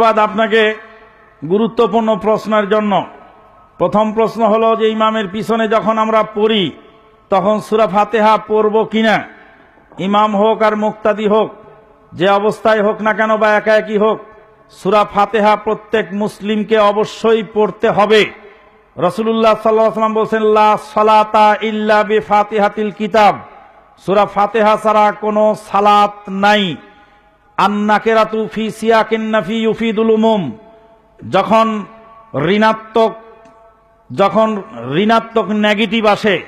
ধন্যবাদ আপনাকে গুরুত্বপূর্ণ প্রশ্নের জন্য। প্রথম প্রশ্ন হলো যে ইমামের পিছনে যখন আমরা পড়ি, তখন সুরা ফাতেহা পড়ব কিনা? ইমাম হোক আর মুক্তাদি হোক, যে অবস্থায় হোক না কেন বা একা একই হোক, সুরা ফাতেহা প্রত্যেক মুসলিমকে অবশ্যই পড়তে হবে। রসুল্লাহ সাল্লাম বলছেন সালাতা ইল্লা বে ফাতেহাতিল কিতাব। সুরা ফাতেহা ছাড়া কোনো সালাত নাই। আন্নাকেরাতু ফি সিয়াকিন্নাফি ইউফিদুল যখন ঋণাত্মক যখন ঋণাত্মক নেগেটিভ আসে,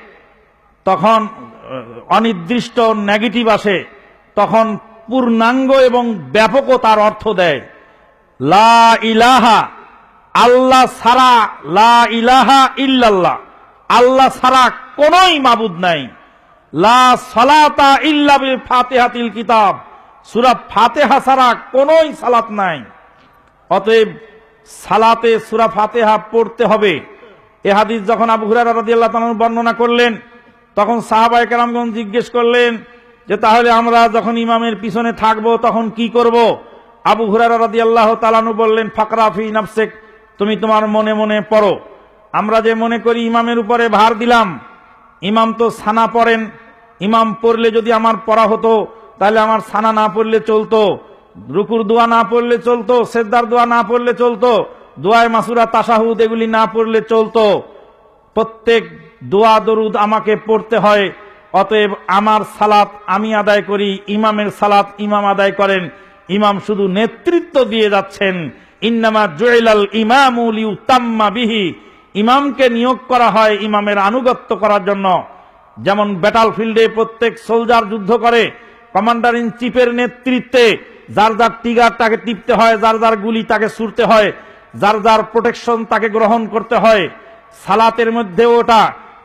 তখন, অনির্দিষ্ট নেগেটিভ আসে, তখন পূর্ণাঙ্গ এবং ব্যাপকও তার অর্থ দেয়। লা ইলাহা, আল্লাহ ছাড়া লা ইলাহা ইল্লাল্লাহ। আল্লাহ ছাড়া কোনই মাবুদ নাই। লা সালাতা ইল্লা বিল ফাতিহাতিল কিতাব। সূরা ফাতিহা ছাড়া কোনই সালাত নাই। অতএব সালাতে সুরা ফাতিহা পড়তে হবে। এ হাদিস যখন আবু হুরায়রা রাদিয়াল্লাহু তাআলা বর্ণনা করলেন, তখন সাহাবায়ে কেরামগণ জিজ্ঞেস করলেন যে, তাহলে আমরা যখন ইমামের পিছনে থাকব, তখন কি করব? আবু হুরায়রা রাদিয়াল্লাহু তাআলানু বললেন, ফাকরা ফি নাফসিক, তুমি তোমার মনে মনে পড়ো। আমরা যে মনে করি ইমামের উপরে ভার দিলাম, ইমাম তো সানা পড়েন, ইমাম পড়লে যদি আমার পড়া হতো তাহলে আমার সানা না পড়লে চলতো, রুকুর দোয়া না পড়লে চলতো, সেদ্দার দোয়া না পড়লে চলতো, দোয়ায় মাসুরা তাসাহুদ এগুলি না পড়লে চলতো। প্রত্যেক দোয়া দরুদ আমাকে পড়তে হয়, অতএব আমার সালাত আমি আদায় করি, ইমামের সালাত ইমাম আদায় করেন, ইমাম শুধু নেতৃত্ব দিয়ে যাচ্ছেন। ইন্নামা জুয়েলাল ইমামুল ইউতাম্মা বিহি, ইমামকে নিয়োগ করা হয় ইমামের আনুগত্য করার জন্য। যেমন ব্যাটাল ফিল্ডে প্রত্যেক সোলজার যুদ্ধ করে কমান্ডার ইন চিফের নেতৃত্বে যার যার টিগার তাকে টিপতে হয়, যার যার গুলি তাকে ছুড়তে হয়, যার যার প্রোটেকশন তাকে গ্রহণ করতে হয়, সালাতের মধ্যে ওটা,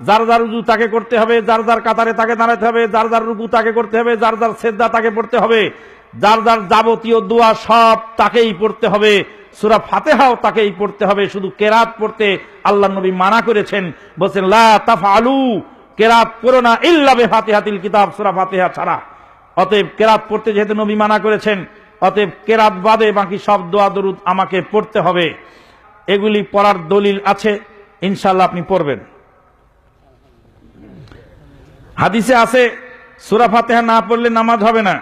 যার যার উজু তাকে করতে হবে, যার যার কাতারে তাকে দাঁড়াতে হবে, যার যার রুকু তাকে করতে হবে, যার যার সেদ্ধা তাকে পড়তে হবে, যার যার যাবতীয় দোয়া সব তাকেই পড়তে হবে, সুরা ফাতেহাও তাকেই পড়তে হবে, শুধু কেরাত পড়তে আল্লাহ নবী মানা করেছেন, বলছেন, লা তাফআলু কেরাত পড়ো না, ইল্লা বে ফাতিহাতিল কিতাব সুরা ফাতেহা ছাড়া। অতএব কেরাত পড়তে যেহেতু নবী মানা করেছেন, অতএব কেরাত বাদে বাকি সব দোয়া দরুদ আমাকে পড়তে হবে। এগুলি পড়ার দলিল আছে ইনশাল্লাহ আপনি পড়বেন। হাদিসে আছে, সুরা ফাতেহা না পড়লে নামাজ হবে না,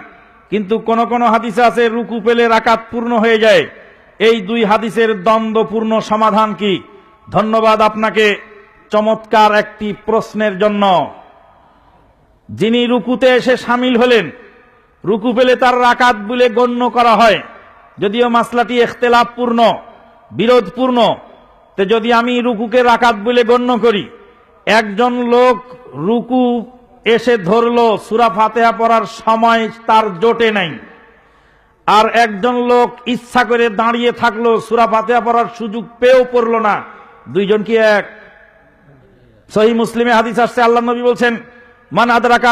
কিন্তু কোন কোন হাদিসে আছে, রুকু পেলে রাকাত পূর্ণ হয়ে যায়। এই দুই হাদিসের দ্বন্দ্বপূর্ণ সমাধান কি? ধন্যবাদ আপনাকে চমৎকার একটি প্রশ্নের জন্য। যিনি রুকুতে এসে সামিল হলেন রুকু পেলে তার রাকাত বলে গণ্য করা হয়। যদিও মাসলাটি এখতেলাপপূর্ণ বিরোধপূর্ণ, তো যদি আমি রুকুকে রাকাত বলে গণ্য করি, একজন লোক রুকু এসে ধরলো, সুরা ফাতেহা পড়ার সময় তার জোটে নাই। আর একজন লোক ইচ্ছা করে দাঁড়িয়ে থাকল, সুরা ফাতেহা পড়ার সুযোগ পেয়েও পড়ল না। দুইজন কি এক? সহি মুসলিমে হাদিস আসছে, আল্লাহ নবী বলছেন মান আদরাকা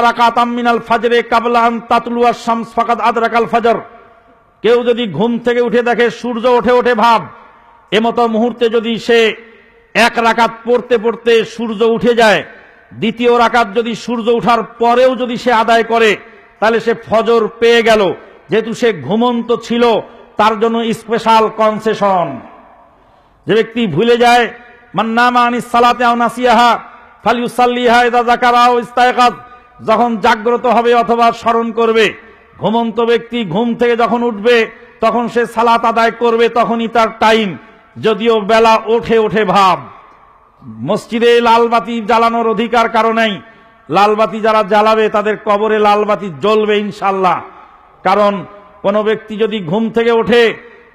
ফাজরে কাবলা আন তাতলুয়া শামস, ফাকাদ আদরাকাল ফাজর। কেউ যদি ঘুম থেকে উঠে দেখে সূর্য ওঠে ওঠে ভাব, এমতো মুহূর্তে যদি সে এক রাকাত পড়তে পড়তে সূর্য উঠে যায়, দ্বিতীয় রাকাত যদি সূর্য উঠার পরেও যদি সে আদায় করে, তাহলে সে ফজর পেয়ে গেল। যেহেতু সে ঘুমন্ত ছিল, তার জন্য স্পেশাল কনসেশন। যে ব্যক্তি ভুলে যায় মান্নামা আনিস সালাতে আও নাসিয়াহা ইস্তায়কাত, যখন জাগ্রত হবে অথবা স্মরণ করবে, ঘুমন্ত ব্যক্তি ঘুম থেকে যখন উঠবে, তখন সে সালাত আদায় করবে, তখনই তার টাইম, যদিও বেলা ওঠে ওঠে ভাব। মসজিদে লালবাতি জ্বালানোর অধিকার কারণেই লালবাতি যারা জ্বালাবে, তাদের কবরে লালবাতি জ্বলবে ইনশাল্লাহ কারণ কোনো ব্যক্তি যদি ঘুম থেকে ওঠে,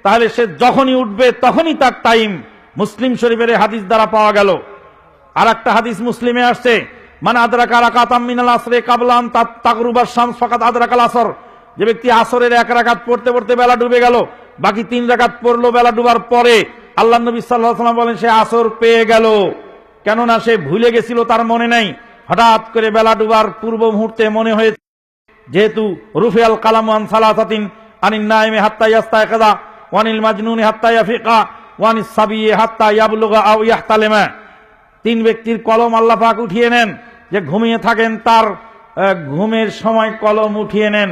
তাহলে সে যখনই উঠবে, তখনই তার টাইম। মুসলিম শরীফের হাদিস দ্বারা পাওয়া গেল। আর একটা হাদিস মুসলিমে আসছে। মানে আদরাকা রাকাতাম মিনাল আসরে কাবলান তাকরুবার শামস ফাকাত আদরাকাল আসর। যে ব্যক্তি আসরের এক রাকাত পড়তে পড়তে বেলা ডুবে গেল, বাকি তিন রাকাত পড়ল বেলা ডুবার পরে, আল্লাহ নবী সাল্লাহ সাল্লাম বলেন, সে আসর পেয়ে গেল। কেননা সে ভুলে গেছিল তার মনে নাই। হঠাৎ করে বেলা ডুবার পূর্ব মুহূর্তে মনে হয়েছে, যেহেতু রুফিয়াল কালামান সালাসাতিন, আনিন নাইমে হাত্তা ইয়াস্তা কাদা, ওয়ানিল মাজনুনি হাত্তা ইয়াফিকা, ওয়ানিস সাবিয়ে হাত্তা ইয়াবলুগা আও ইয়াহতালেমা। তিন ব্যক্তির কলম আল্লাহ পাক উঠিয়ে নেন। যে ঘুমিয়ে থাকেন, তার ঘুমের সময় কলম উঠিয়ে নেন।